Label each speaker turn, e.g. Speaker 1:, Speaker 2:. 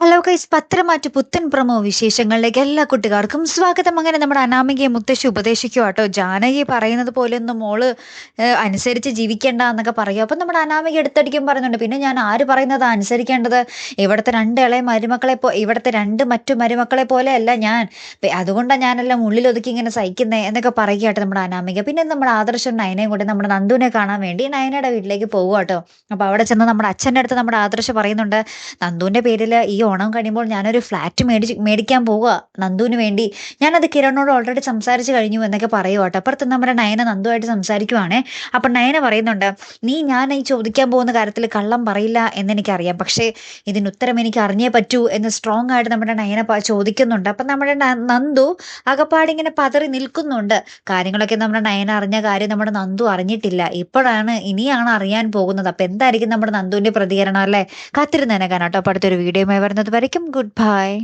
Speaker 1: Hello കൈസ് പത്രമാറ്റ് പുത്തൻ promo വിശേഷങ്ങളിലേക്ക് എല്ലാ കുട്ടികാർക്കും സ്വാഗതം. അങ്ങനെ നമ്മുടെ അനാമികയെ മുത്തശ്ശി ഉപദേശിക്കുക കേട്ടോ. ജാനകി പറയുന്നത് പോലെ ഒന്നും മോൾ അനുസരിച്ച് ജീവിക്കേണ്ട എന്നൊക്കെ പറയും അപ്പം നമ്മുടെ അനാമിക എടുത്തടിക്കും പറയുന്നുണ്ട് പിന്നെ ഞാൻ ആര് പറയുന്നത് അനുസരിക്കേണ്ടത്? ഇവിടുത്തെ രണ്ട് ഇളയ മരുമക്കളെ പോ ഇവിടുത്തെ രണ്ട് മറ്റു മരുമക്കളെ പോലെ അല്ല ഞാൻ അതുകൊണ്ടാണ് ഞാനെല്ലാം ഉള്ളിലൊതുക്കി ഇങ്ങനെ സഹിക്കുന്നത് എന്നൊക്കെ പറയുക കേട്ടോ നമ്മുടെ അനാമിക. പിന്നെ നമ്മുടെ ആദർശം നയനയും കൂടി നമ്മുടെ നന്ദുവിനെ കാണാൻ വേണ്ടി നയനയുടെ വീട്ടിലേക്ക് പോകുക കേട്ടോ. അപ്പോൾ അവിടെ ചെന്ന് നമ്മുടെ അച്ഛന്റെ അടുത്ത് നമ്മുടെ ആദർശം പറയുന്നുണ്ട് നന്ദുവിന്റെ പേരിൽ ഈ ഓണം കഴിയുമ്പോൾ ഞാനൊരു ഫ്ലാറ്റ് മേടിച്ച് മേടിക്കാൻ പോവുക നന്ദുവിന് വേണ്ടി. ഞാനത് കിരണോട് ഓൾറെഡി സംസാരിച്ച് കഴിഞ്ഞു എന്നൊക്കെ പറയുക കേട്ടോ. അപ്പുറത്ത് നമ്മുടെ നയന നന്ദുവായിട്ട് സംസാരിക്കുവാണേ. അപ്പം നയന പറയുന്നുണ്ട് നീ ഞാൻ ഈ ചോദിക്കാൻ പോകുന്ന കാര്യത്തിൽ കള്ളം പറയില്ല എന്നെനിക്കറിയാം. പക്ഷേ ഇതിന് ഉത്തരം എനിക്ക് അറിഞ്ഞേ പറ്റൂ എന്ന് സ്ട്രോങ് ആയിട്ട് നമ്മുടെ നയന ചോദിക്കുന്നുണ്ട്. അപ്പം നമ്മുടെ നന്ദു അകപ്പാടിങ്ങനെ പതറി നിൽക്കുന്നുണ്ട്. കാര്യങ്ങളൊക്കെ നമ്മുടെ നയന അറിഞ്ഞ കാര്യം നമ്മുടെ നന്ദു അറിഞ്ഞിട്ടില്ല. ഇപ്പോഴാണ് ഇനിയാണ് അറിയാൻ പോകുന്നത്. അപ്പം എന്തായിരിക്കും നമ്മുടെ നന്ദുവിന്റെ പ്രതികരണം അല്ലേ? കാത്തിരുന്നേനെ കാണാട്ടോ അപ്പോൾ അടുത്തൊരു വീഡിയോയുമായി மாறுனது வரைக்கும் குட் பாய்